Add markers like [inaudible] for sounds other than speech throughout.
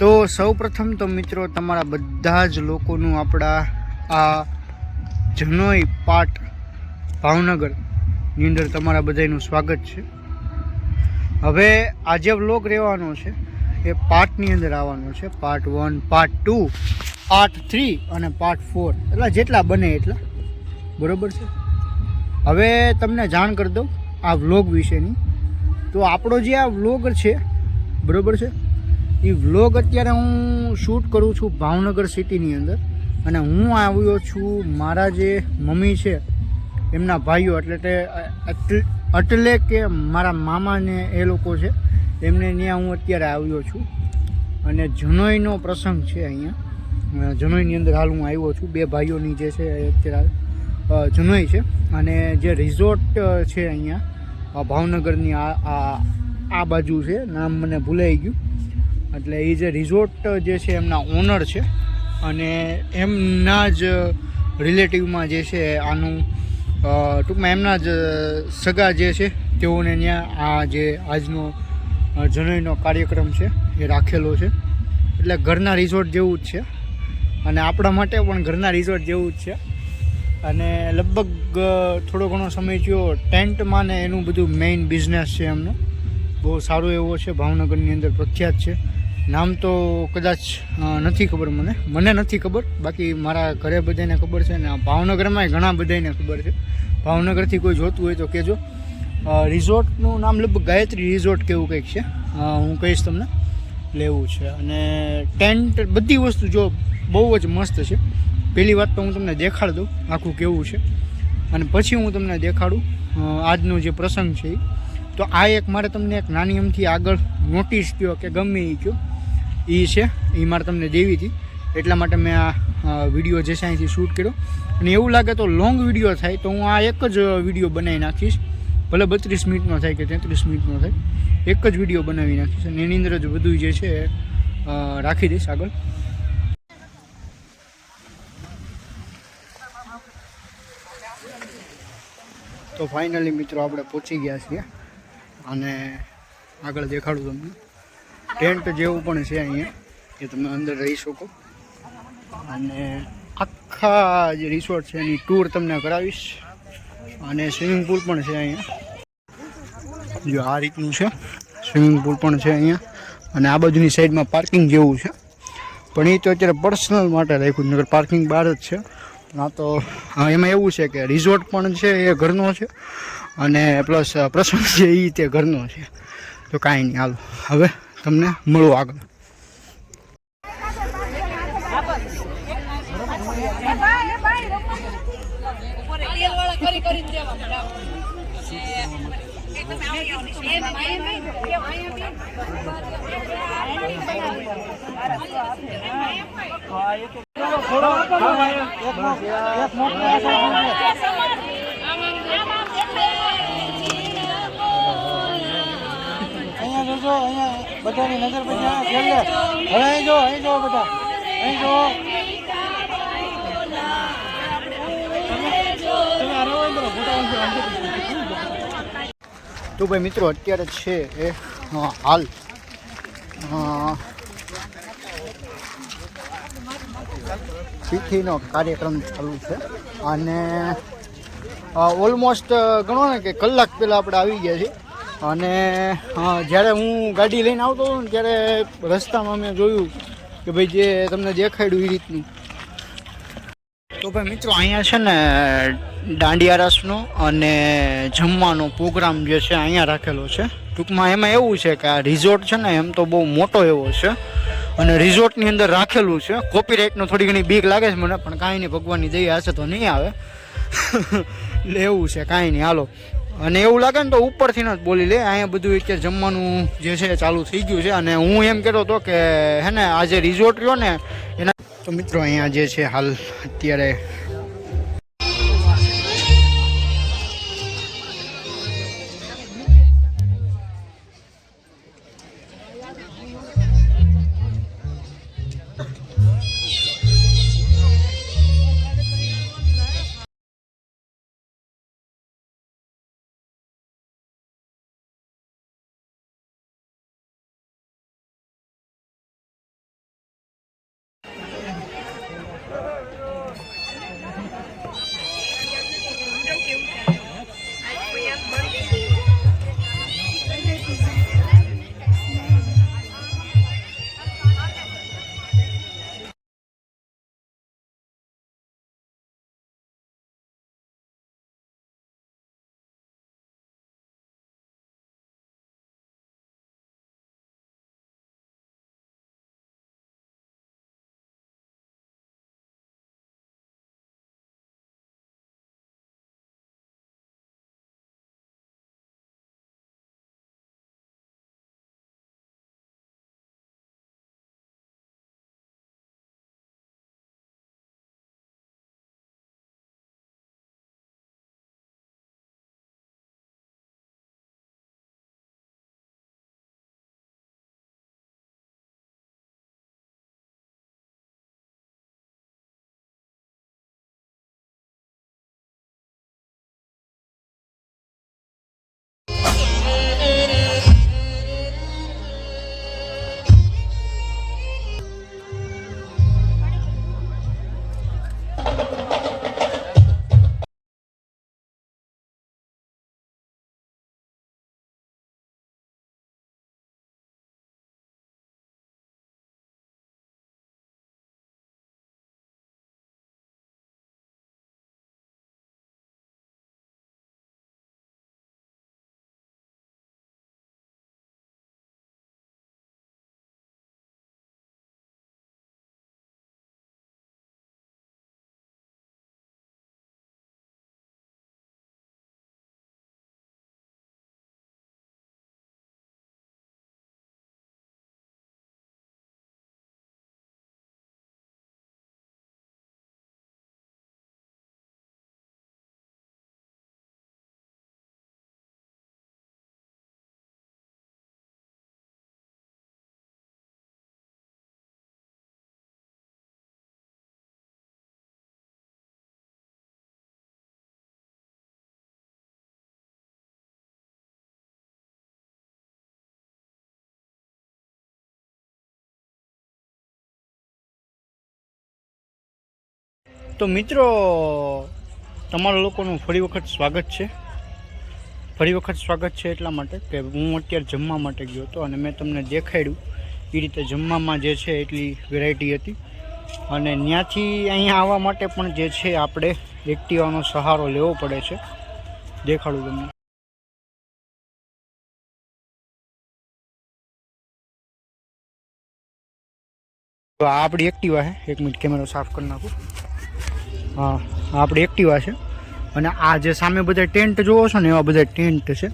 તો સૌ પ્રથમ તો મિત્રો તમારા બધા જ લોકોનું આપણા આ જનોઈ પાટ ભાવનગરની અંદર તમારા બધાનું સ્વાગત છે. હવે આજે વ્લોગ રહેવાનો છે. એ પાર્ટની અંદર આવવાનો છે. Part one, part two, part three અને પાર્ટ ફોર. એટલા જેટલા બને એટલા. બરોબર છે? હવે તમને જાણ કરી દઉં આ વ્લોગ વિશેની. તો આપણો જે આ વ્લોગ છે, બરોબર છે? એ વ્લોગ અત્યારે હું શૂટ કરું છું ભાવનગર સિટીની અંદર. અને હું આવ્યો છું મારા જે મમ્મી છે, એમના ભાઈઓ, એટલે તે એટલે- કે મારા મામાને એ લોકો છે, એમને ત્યાં હું અત્યારે આવ્યો છું. અને જનોઈનો પ્રસંગ છે અહીંયા. જનોઈની અંદર હાલ હું આવ્યો છું, બે ભાઈઓની જે છે અત્યારે જનોઈ છે. અને જે રિઝોર્ટ છે અહીંયા ભાવનગરની આ આ બાજુ છે, નામ મને ભૂલાઈ ગયું. એટલે એ જે રિઝોર્ટ જે છે એમના ઓનર છે. અને એમના જ રિલેટિવમાં જે છે આનું ટૂંકમાં એમના જ સગા જે છે, તેઓને ત્યાં આ જે આજનો જનોઈનો કાર્યક્રમ છે, એ રાખેલો છે. એટલે ઘરના રિઝોર્ટ જેવું જ છે. અને આપણા માટે પણ ઘરના રિઝોર્ટ જેવું જ છે. અને લગભગ થોડો ઘણો સમય થયો ટેન્ટમાં ને એનું બધું મેઇન બિઝનેસ છે એમનો. બહુ સારો એવો છે. ભાવનગરની અંદર પ્રખ્યાત છે. નામ તો કદાચ નથી ખબર મને. મને નથી ખબર. બાકી મારા ઘરે બધાને ખબર છે ને ભાવનગરમાંય ભાવનગરમાં ઘણા બધાને ખબર છે. ભાવનગરથી કોઈ જોતું હોય તો કહેજો. રિઝોર્ટનું નામ લગભગ ગાયત્રી રિઝોર્ટ કેવું કંઈક છે. હું કહીશ તમને. લેવું છે. અને ટેન્ટ, બધી વસ્તુ જો બહુ જ મસ્ત છે. પહેલી વાત તો હું તમને દેખાડ દઉં. આખું કેવું છે. અને પછી હું તમને દેખાડું આજનો જે પ્રસંગ છે એ તો આ એક મારે તમને એક નાની અમથી આગળ નોટિસ કહો કે ગમે એ કહો એ છે. એ મારે તમને દેવી હતી. એટલા માટે મેં આ વીડિયો જે છે અહીંથી શૂટ કર્યો. અને એવું લાગે તો લોંગ વીડિયો થાય, તો હું આ એક જ વીડિયો બનાવી નાખીશ. ભલે બત્રીસ મિનિટનો થાય કે તેત્રીસ મિનિટનો થાય, એક જ વીડિયો બનાવી નાખીશ અને એની અંદર જ બધું જે છે રાખી દઈશ આગળ. તો ફાઇનલી મિત્રો આપણે પહોંચી ગયા છીએ. અને આગળ દેખાડું તમને. ટેન્ટ જેવું પણ છે અહીંયા, કે તમે અંદર રહી શકો. અને આખા જે રિસોર્ટ છે એની ટૂર તમને કરાવીશ. અને સ્વિમિંગ પુલ પણ છે અહીંયા. જો આ રીતનું છે, સ્વિમિંગ પુલ પણ છે અહીંયા. અને આ બાજુની સાઈડમાં પાર્કિંગ જેવું છે. પણ એ તો અત્યારે પર્સનલ માટે રાખ્યું નગર પાર્કિંગ બહાર જ છે. આ તો એમાં એવું છે કે રિઝોર્ટ પણ છે એ ઘરનો છે. અને પ્લસ પ્રસંગ છે એ તે ઘરનો છે. તો કાંઈ નહીં, હાલો. હવે તમને મળું આગળ. અહીંયા જોજો અહીંયા. બધાની નજર પછી હવે અહીં જો અહીં જો બધા. અહીં જો. તો ભાઈ મિત્રો, અત્યારે છે એ હાલ. તિથિનો કાર્યક્રમ ચાલુ છે. અને ઓલમોસ્ટ ગણો ને કે કલાક પહેલાં આપણે આવી ગયા છીએ. અને જ્યારે હું ગાડી લઈને આવતો હતો ને, ત્યારે રસ્તામાં મેં જોયું કે ભાઈ જે તમને દેખાડ્યું એ રીતનું. તો ભાઈ મિત્રો, અહીંયા છે ને, દાંડિયા રસનો અને જમવાનો પ્રોગ્રામ જે છે, અહીંયા રાખેલો છે. ટૂંકમાં એમાં એવું છે કે આ રિઝોર્ટ છે ને, એમ તો બહુ મોટો એવો છે. અને રિઝોર્ટની અંદર રાખેલું છે. કોપીરાઇટનો થોડી ઘણી બીક લાગે છે મને, પણ કાંઈ નહીં, ભગવાનની દયા હશે તો નહીં આવે. [laughs] એટલે એવું છે, કાંઈ નહીં, હાલો. અને એવું લાગે ને તો ઉપરથી જ બોલી લે. અહીંયા બધું એક જમવાનું જે છે ચાલુ થઈ ગયું છે. અને હું એમ કહેતો હતો કે, હે ને, આ જે રિઝોર્ટ રહ્યો ને, એના તો મિત્રો અહીંયા જે છે હાલ અત્યારે તો મિત્રો, તમારા લોકોનું ફરી વખત સ્વાગત છે. ફરી વખત સ્વાગત છે એટલા માટે કે હું અત્યારે જમવા માટે ગયો હતો અને મેં તમને દેખાડ્યું એ રીતે જમવામાં જે છે એટલી વેરાયટી હતી. અને ત્યાંથી અહીંયા આવવા માટે પણ જે છે આપણે એક્ટિવાનો સહારો લેવો પડે છે. દેખાડું તમને. તો આપણી એક્ટિવા છે એક મિનિટ, કેમેરો સાફ કરી નાખું. આપણી એક્ટિવા છે. અને આ જે સામે બધા ટેન્ટ જોવો છો ને, એવા બધા ટેન્ટ છે.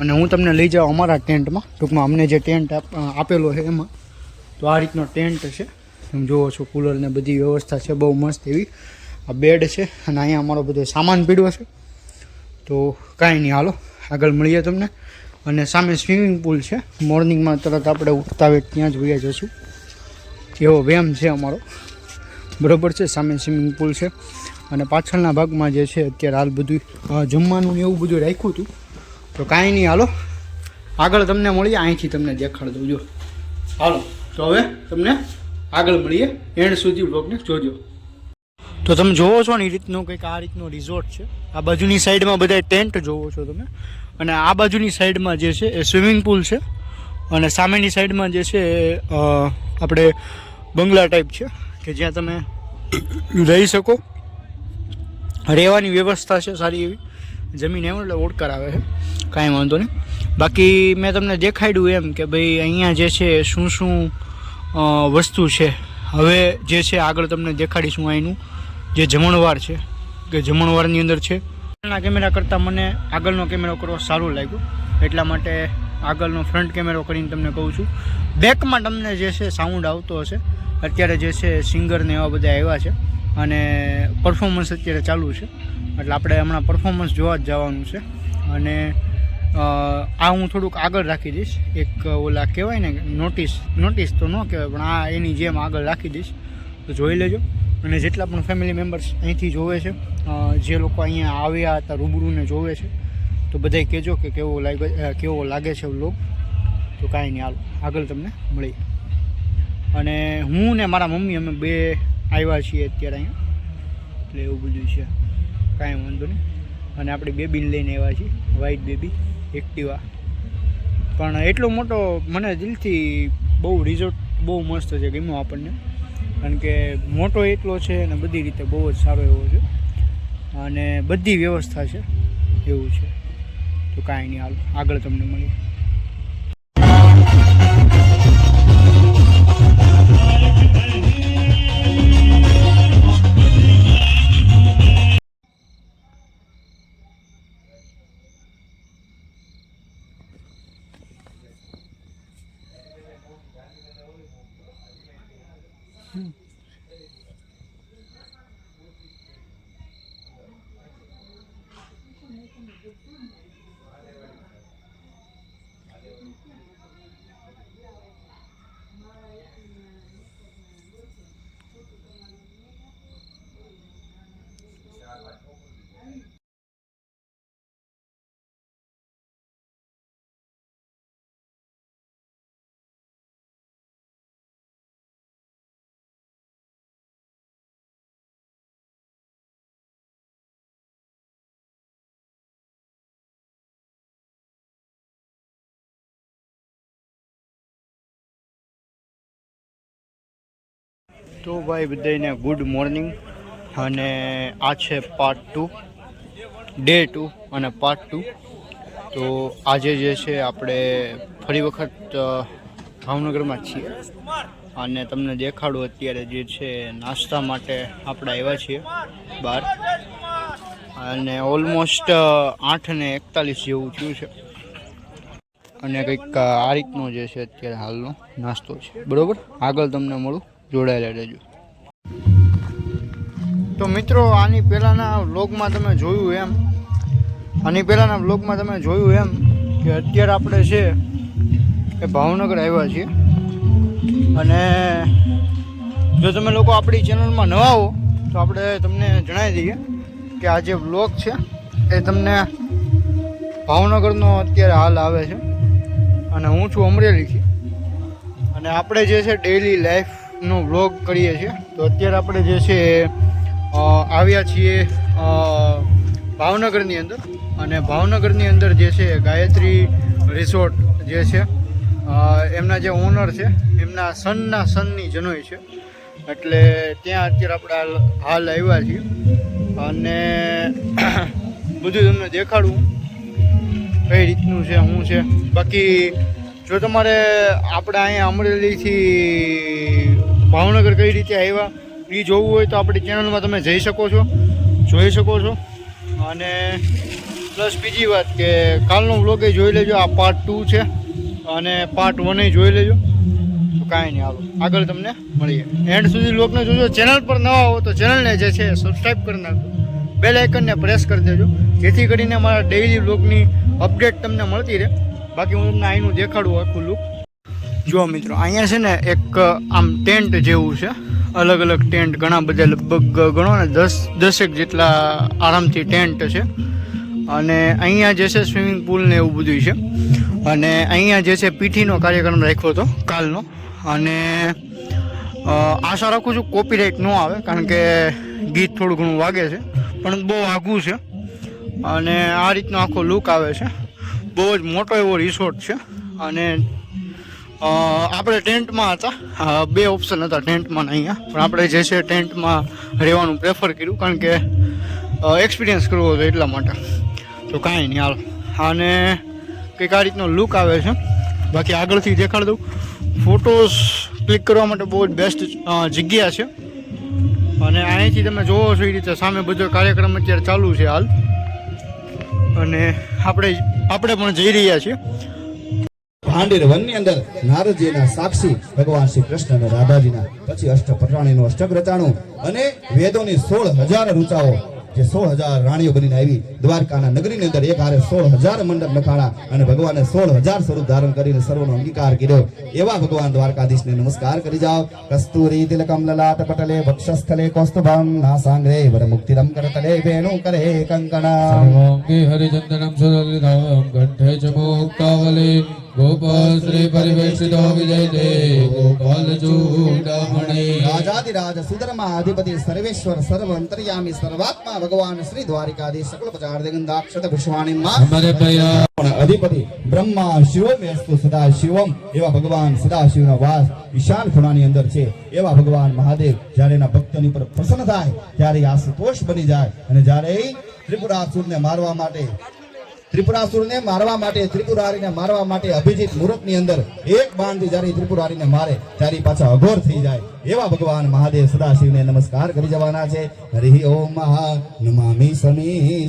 અને હું તમને લઈ જાઉં અમારા ટેન્ટમાં. ટૂંકમાં અમને જે ટેન્ટ આપેલો છે એમાં, તો આ રીતનો ટેન્ટ છે. તમે જોવો છો કુલરને બધી વ્યવસ્થા છે, બહુ મસ્ત એવી. આ બેડ છે અને અહીંયા અમારો બધો સામાન પીડ્યો છે. તો કાંઈ નહીં, હાલો, આગળ મળીએ તમને. અને સામે સ્વિમિંગ પુલ છે. મોર્નિંગમાં તરત આપણે ઉઠતા હોય ત્યાં જ વયા જશું. એવો વ્યાયામ છે અમારો. બરોબર છે, સામે સ્વિમિંગ પુલ છે. અને પાછળના ભાગમાં જે છે, અત્યારે હાલ બધું જમવાનું એવું બધું રાખ્યું હતું. તો કાંઈ નહીં, હાલો. આગળ તમને મળીએ, અહીંથી તમને દેખાડ દઉં જો. હાલો, તો હવે તમને આગળ મળીએ, એન્ડ સુધી બ્લોગને જોજો. તો તમે જોવો છો ને, એ રીતનું કંઈક આ રીતનો રિઝોર્ટ છે. આ બાજુની સાઈડમાં બધા ટેન્ટ જોવો છો તમે. અને આ બાજુની સાઈડમાં જે છે, એ સ્વિમિંગ પુલ છે. અને સામેની સાઈડમાં જે છે આપણે બંગલા ટાઈપ છે. કે જ્યાં તમે રહી શકો. રહેવાની વ્યવસ્થા છે સારી એવી. જમીન એમ એટલે ઓડકાર આવે છે. કાંઈ વાંધો નહીં. બાકી મેં તમને દેખાડ્યું એમ કે ભાઈ અહીંયા જે છે શું શું વસ્તુ છે. હવે જે છે આગળ તમને દેખાડીશું અહીંનું. જે જમણવાર છે. કે જમણવારની અંદર છે. આગળના કેમેરા કરતાં મને આગળનો કેમેરો કરવો સારું લાગ્યું. એટલા માટે આગળનો ફ્રન્ટ કેમેરો કરીને તમને કહું છું. બેકમાં તમને જે છે સાઉન્ડ આવતો હશે. અત્યારે જે છે સિંગરને એવા બધા આવ્યા છે. અને પરફોર્મન્સ અત્યારે ચાલુ છે. એટલે આપણે હમણાં પરફોર્મન્સ જોવા જ જવાનું છે. અને આ હું થોડુંક આગળ રાખી દઈશ. એક ઓલા કહેવાય ને નોટિસ નોટિસ તો ન કહેવાય, પણ આ એની જેમ આગળ રાખી દઈશ. તો જોઈ લેજો. અને જેટલા પણ ફેમિલી મેમ્બર્સ અહીંથી જોવે છે જે લોકો અહીંયા આવ્યા હતા, રૂબરૂને જોવે છે તો બધાય કહેજો કે કેવો લાગે કેવો લાગે છે વ્લોગ તો કાંઈ નહીં, હાલો, આગળ તમને મળી અને હું ને મારા મમ્મી અમે બે આવ્યા છીએ અત્યારે અહીંયા. એટલે એવું બધું છે. કાંઈ વાંધો નહીં. અને આપણે બેબીને લઈને આવ્યા છીએ વ્હાઈટ બેબી એક્ટિવા પણ એટલો મોટો મને દિલથી બહુ રિઝોર્ટ બહુ મસ્ત છે, ગમ્યો આપણને. કારણ કે મોટો એટલો છે અને બધી રીતે બહુ જ સારો એવો છે. અને બધી વ્યવસ્થા છે, એવું છે. તો કાંઈ નહીં હાલ. આગળ તમને મળીએ. તો ભાઈ બધાને ગુડ મોર્નિંગ અને આ છે પાર્ટ ટુ ડે ટુ અને પાર્ટ ટુ તો આજે જે છે, આપણે ફરી વખત ભાવનગરમાં છીએ. અને તમને દેખાડું અત્યારે જે છે, નાસ્તા માટે આપણે આવ્યા છીએ બહાર. અને ઓલમોસ્ટ આઠ ને એકતાલીસ જેવું થયું છે. અને કંઈક આ રીતનો જે છે, અત્યારે હાલનો નાસ્તો છે. બરાબર? આગળ તમને મળું. જોડાયેલા રહેજો. તો મિત્રો, આની પહેલાંના વ્લોગમાં તમે જોયું એમ, આની પહેલાંના વ્લોગમાં તમે જોયું એમ કે અત્યારે આપણે છે એ ભાવનગર આવ્યા છીએ. અને જો તમે લોકો આપણી ચેનલમાં નવા હો, તો આપણે તમને જણાવી દઈએ કે આ જે બ્લોગ છે એ તમને ભાવનગરનો અત્યારે હાલ આવે છે. અને હું છું અમરેલીથી અને આપણે જે છે ડેઈલી લાઈફનો વ્લોગ કરીએ છીએ. તો અત્યારે આપણે જે છે આવ્યા છીએ ભાવનગરની અંદર. અને ભાવનગરની અંદર જે છે, ગાયત્રી રિસોર્ટ જે છે એમના જે ઓનર છે, એમના સનના સનની જનોઈ છે. એટલે ત્યાં અત્યારે આપણે હાલ આવ્યા છીએ. અને [clears throat] બધું તમને દેખાડું. કઈ રીતનું છે, શું છે. બાકી, જો તમારે આપણે અહીંયા અમરેલીથી ભાવનગર કઈ રીતે આવ્યા એ જોવું હોય તો આપણી ચેનલમાં તમે જઈ શકો છો, જોઈ શકો છો. અને પ્લસ બીજી વાત કે કાલનો વ્લોગ એ જોઈ લેજો, આ પાર્ટ ટુ છે. અને પાર્ટ વન એ જોઈ લેજો. તો કાંઈ નહીં આવો આગળ તમને મળીએ. એન્ડ સુધી લોકને જોજો. ચેનલ પર નવા હો તો ચેનલને જે છે સબસ્ક્રાઈબ કરી નાખજો. બેલ આઇકનને પ્રેસ કરી દેજો. જેથી કરીને મારા ડેઈલી વ્લોગની અપડેટ તમને મળતી રહે. બાકી હું તમને અહીંનું દેખાડું આખું લુક જુઓ મિત્રો, અહીંયા છે ને એક, આમ ટેન્ટ જેવું છે. અલગ અલગ ટેન્ટ, ઘણા બધા લગભગ ગણો ને દસ, દસેક જેટલા આરામથી ટેન્ટ છે. અને અહીંયા જે છે સ્વિમિંગ પુલ ને એવું બધું છે. અને અહીંયા જે છે પીઠીનો કાર્યક્રમ રાખ્યો હતો કાલનો. અને આશા રાખું છું કોપીરાઇટ ન આવે, કારણ કે ગીત થોડું ઘણું વાગે છે. પણ બહુ આઘું છે. અને આ રીતનો આખો લુક આવે છે. બહુ જ મોટો એવો રિસોર્ટ છે. અને આપણે ટેન્ટમાં હતા. બે ઓપ્શન હતા ટેન્ટમાં અહીંયા. પણ આપણે જે છે ટેન્ટમાં રહેવાનું પ્રેફર કર્યું કારણ કે એક્સપિરિયન્સ કરવો હતો એટલા માટે. તો કાંઈ નહીં હાલ. અને કંઈક આ રીતનો લુક આવે છે. બાકી આગળથી દેખાડ દઉં. ફોટોસ ક્લિક કરવા માટે બહુ જ બેસ્ટ જગ્યા છે. અને અહીંથી તમે જોવો છો એ રીતે સામે બધો કાર્યક્રમ અત્યારે ચાલુ છે હાલ. અને આપણે આપણે પણ જઈ રહ્યા છીએ. ભાંડેર વનની અંદર નારદજીના સાક્ષી ભગવાન શ્રી કૃષ્ણ અને રાધાજીના, પછી અષ્ટપટરાણીનું અષ્ટક રચાણું અને વેદોની સોળ હજાર રૂચાઓ, જે સોળ હજાર રાણીઓ બનીને આવી દ્વારકાના નગરીની અંદર એક હારે સોળ હજાર મંડપ લખાણા અને ભગવાને સોળ હજાર સ્વરૂપ ધારણ કરીને સર્વનો અંગીકાર કર્યો. એવા ભગવાન દ્વારકાધીશને નમસ્કાર કરી જાઓ. કસ્તુરી તિલકમ લલાટ પટલે વક્ષસ્થલે કૌસ્તુભમ નાસાંગ્રે વરમુક્તિરમ કરતલે વેણુ કરે કંકણા. સર્વાંગે હરિચંદનમ સુદલિતામ કંઠે ચ મુક્તાવલે ગોપાશ્રી પરિવેશિતો વિજયતે ગોપાલ ચૂડામણી રાજાધિરાજ સુધર્મા અધિપતિ સર્વેશ્વર સર્વ અંતર્યામી સર્વાત્મા ભગવાન શ્રી દ્વારિકાધી સકલ પ્રચાર દિગંધાક્ષત પુષ્વાણી માં. અમારે અધિપતિ બ્રહ્મા શિવમ વ્યસ્તુ સદા શિવમ. એવા ભગવાન સદા શિવનો વાસ ઈશાન ખૂણાની અંદર છે. એવા ભગવાન મહાદેવ જ્યારે એના ભક્તોની ઉપર પ્રસન્ન થાય ત્યારે આ સંતોષ બની જાય. અને જ્યારે ત્રિપુરાસુરને મારવા માટે ત્રિપુરાસુરને મારવા માટે ત્રિપુરારીને મારવા માટે અભિજીત મુહૂર્તની અંદર એક બાણથી જ્યારે ત્રિપુરારીને મારે ત્યારે પાછા અઘોર થઈ જાય એવા ભગવાન મહાદેવ સદાશિવને નમસ્કાર કરી જવાના છે હરિ ઓમ મહા નમામિ સમી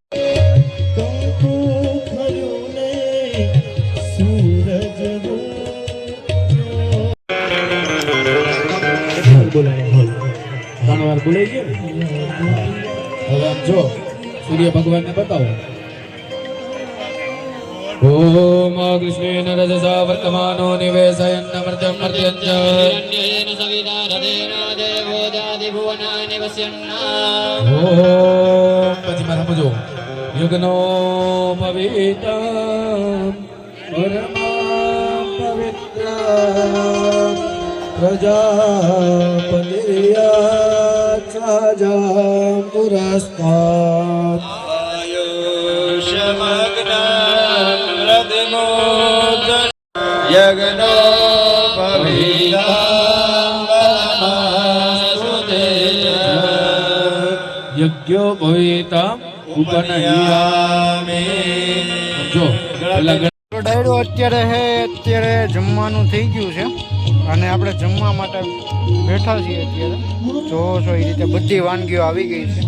ભગવાનને બતાવો. ઓમ કૃષ્ણેન રજસા વર્તમાનો નિવેશયન્ન મર્ત્યમ મર્ત્યં ચ ઓમ પછી મારે સમજો યુગનો પવિતમ પરમા પવિત્ર પ્રજાપતિયા યજ્ઞો યજ્ઞો ભવિતા ઉપનયામે જો ડાયરો અત્યારે હે અત્યારે જમવાનું થઈ ગયું છે. અને આપણે જમવા માટે બેઠા છીએ અત્યારે. જોવો છો એ રીતે બધી વાનગીઓ આવી ગઈ છે.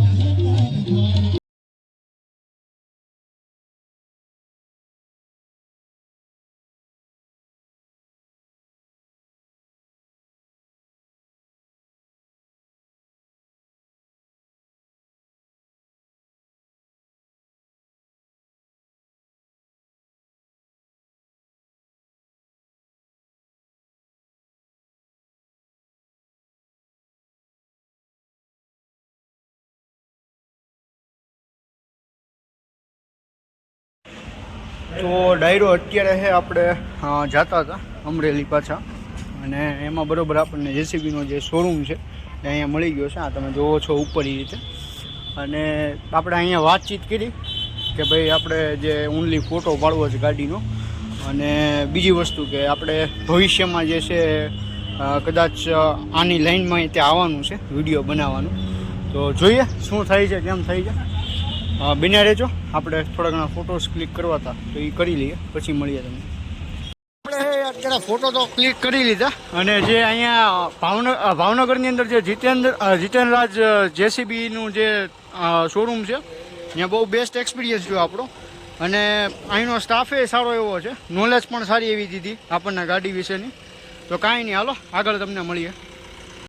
તો ડાયરો અત્યારે છે આપણે જતા હતા, અમરેલી પાછા. અને એમાં બરાબર આપણને જેસીબીનો જે શોરૂમ છે, એ અહીંયા મળી ગયો છે. આ તમે જોવો છો ઉપર એ રીતે. અને આપણે અહીંયા વાતચીત કરી કે ભાઈ આપણે જે ઓનલી ફોટો પાડવો છે ગાડીનો, અને બીજી વસ્તુ કે આપણે ભવિષ્યમાં જે છે કદાચ આની લાઈનમાં ત્યાં આવવાનું છે, વીડિયો બનાવવાનું. તો જોઈએ શું થાય છે, કેમ થાય છે. અ, બન્યા રહેજો આપણે થોડા ઘણા ફોટોસ ક્લિક કરવા હતા તો એ કરી લઈએ પછી મળીએ તમને. આપણે અત્યારે ફોટો તો ક્લિક કરી લીધા. અને જે અહીંયા ભાવનગર ભાવનગરની અંદર જે જીતેન્દ્ર જીતેન્દ્રરાજ જેસીબીનું જે શોરૂમ છે ત્યાં બહુ બેસ્ટ એક્સપિરિયન્સ રહ્યો આપણો. અને અહીંનો સ્ટાફે સારો એવો છે. નોલેજ પણ સારી એવી દીધી આપણને ગાડી વિશેની. તો કાંઈ નહીં હાલો આગળ તમને મળીએ.